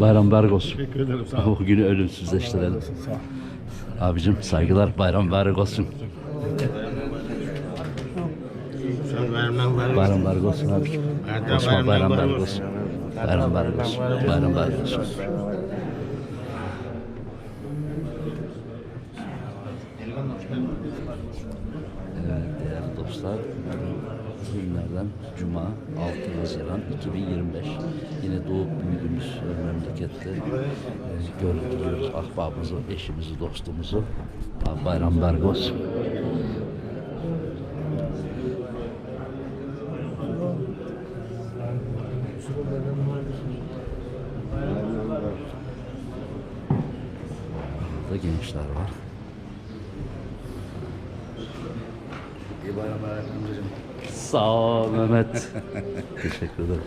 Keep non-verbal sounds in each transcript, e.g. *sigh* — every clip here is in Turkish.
Bayram mübarek olsun. Teşekkür ederim. Sağ *laughs* ol. Bu günü ölümsüzleştirelim. Abicim saygılar bayram mübarek olsun. Bayram. Mübarek olsun abicim. Osman bayram mübarek bayram olsun. Bayram mübarek olsun. Bayram mübarek olsun. Evet değerli dostlar, günlerden Cuma 6 Haziran 2025. Yine doğup büyüdüğümüz memlekette e, görüntülüyoruz ahbabımızı, eşimizi, dostumuzu. Bayram olsun. Burada gençler var. İyi bayramlar amcacığım. Sağ ol Mehmet. *laughs* Teşekkür ederim.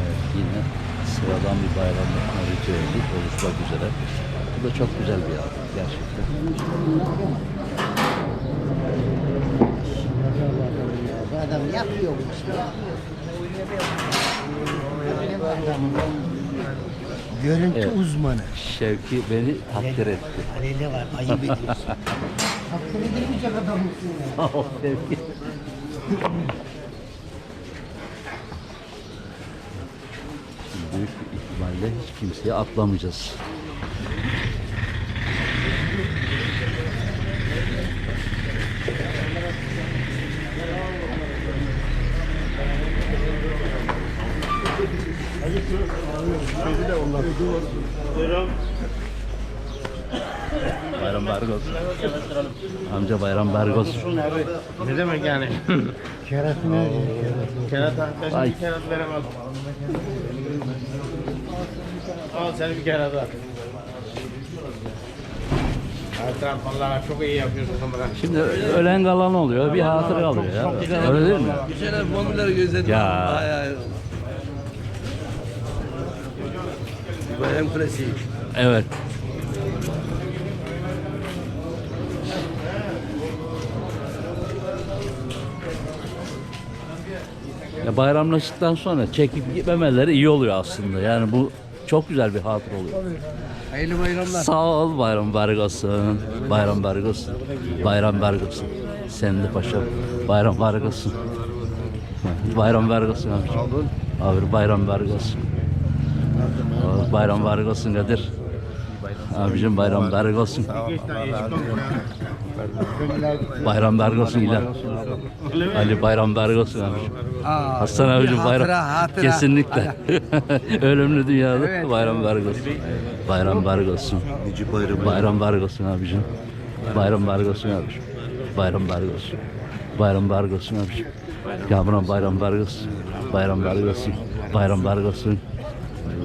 Evet yine sıradan bir bayramlık ritüeli oluşmak üzere. Bu da çok güzel bir adet gerçekten. Bu adam yapıyormuş ya. Görüntü Evet. uzmanı. Şevki beni takdir etti. Aleyne var, ayıp *laughs* ediyorsun. Takdir edilmeyecek adam mısın ya? Sağ ol Şevki. Büyük bir ihtimalle hiç kimseye atlamayacağız. Bayram olsun. Amca bayram olsun. Ne demek yani? Kerat ne? Kerat. Arkadaşım bir kerat veremez. Al seni bir kerat taraf vallahi çok iyi yapıyorsun kamera. Şimdi ölen kalan oluyor, bir hatıra kalıyor ya. Öyle değil mi? Güzel mobilyayı gözledim. Ya. Bayağı. Bir bayram klasiği. Evet. Ya bayramlaştıktan sonra çekip gitmemeleri iyi oluyor aslında. Yani bu çok güzel bir hatıra oluyor. Hayırlı bayramlar. Sağ ol bayram olsun. Bayram olsun. Bayram olsun. Sen de paşam. Bayram olsun. Bayram olsun abi. Abi bayram. Abi, Bayram mübarek olsun Kadir. Abicim bayram mübarek olsun. Bayram mübarek olsun İlhan. Ali bayram mübarek olsun abicim. Hasan abicim bayram. Kesinlikle. *laughs* Ölümlü dünyada bayram mübarek olsun. Bayram mübarek olsun. Bayram. Mübarek olsun abicim. Bayram mübarek olsun abicim. Bayram mübarek olsun. Bayram mübarek olsun abicim. Kamuran bayram mübarek olsun. Bayram mübarek olsun. Bayram mübarek olsun.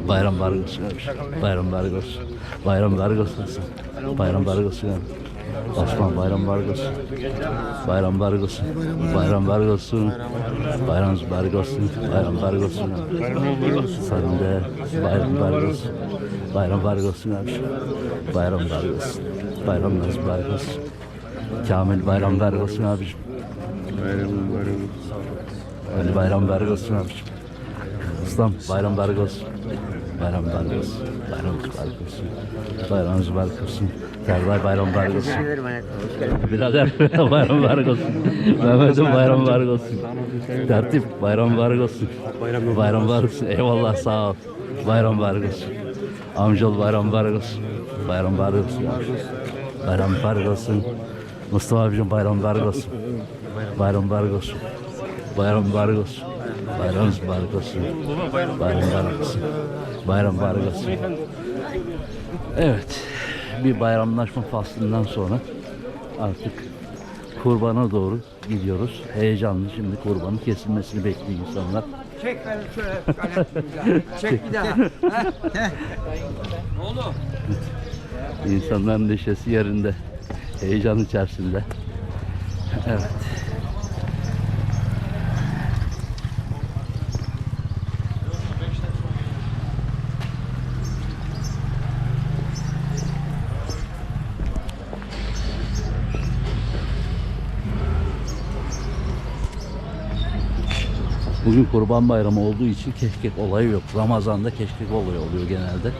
Bayram mübarek olsun abicim. Bayram mübarek olsun. Bayram mübarek olsun. sen. Bayram mübarek olsun. Osman bayram mübarek olsun. Bayram mübarek olsun. Bayram mübarek olsun. Bayram mübarek olsun. Bayram mübarek olsun. Sen de bayram mübarek olsun. Bayram mübarek olsun abi. Bayram mübarek olsun. Bayram mübarek olsun. Kamil bayram mübarek olsun abiciğim. Ali bayram mübarek olsun abiciğim. Ustam bayram mübarek olsun. Bayram mübarek olsun. Bayram mübarek olsun. Bayram mübarek olsun. Serdar bayram mübarek olsun. Birader bayram mübarek olsun. Mehmet'im bayram mübarek olsun. Tertip bayram mübarek olsun. Bayram mübarek olsun. Eyvallah sağ ol. Bayram mübarek olsun. Amcaoğlu bayram mübarek olsun. Bayram mübarek olsun. Bayram mübarek olsun. Mustafa abicim bayram mübarek olsun. Bayram mübarek olsun. Bayram mübarek olsun. Bayramınız mübarek olsun. Bayram mübarek olsun. Bayram mübarek olsun. Evet. Bir bayramlaşma faslından sonra artık kurbana doğru gidiyoruz. Heyecanlı şimdi kurbanın kesilmesini bekliyor insanlar. Çek beni şöyle. Çek bir daha. İnsanların neşesi yerinde. Heyecan içerisinde. Evet. Bugün Kurban Bayramı olduğu için keşkek olayı yok. Ramazan'da keşkek olayı oluyor genelde.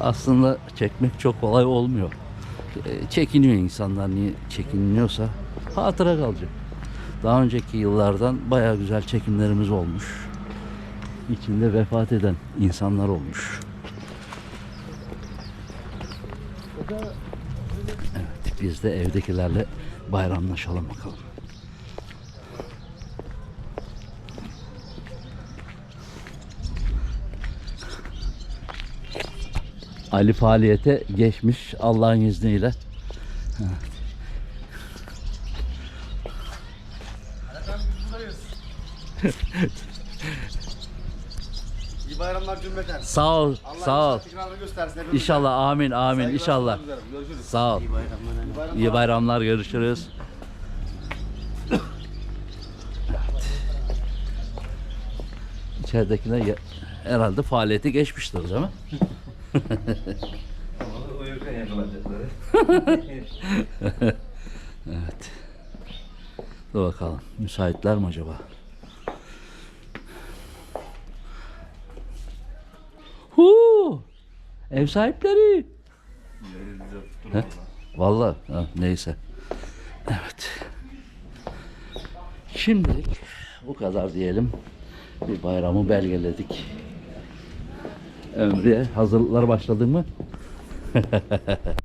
Aslında çekmek çok kolay olmuyor. E, Çekiniyor insanlar niye çekiniyorsa hatıra kalacak. Daha önceki yıllardan bayağı güzel çekimlerimiz olmuş. İçinde vefat eden insanlar olmuş. Evet, biz de evdekilerle bayramlaşalım bakalım. Ali faaliyete geçmiş Allah'ın izniyle. İyi bayramlar cümleten. Sağ ol, sağ ol. Tekrarını göstersin. İnşallah amin amin inşallah. Görüşürüz. Sağ ol. İyi bayramlar görüşürüz. İçeridekiler ya- herhalde faaliyeti geçmiştir değil mi? *laughs* *laughs* evet. Dur bakalım. Müsaitler mi acaba? Huu! Ev sahipleri. He? Vallahi ha, neyse. Evet. Şimdilik bu kadar diyelim. Bir bayramı belgeledik. Ömrüye hazırlıklar başladı mı? *laughs*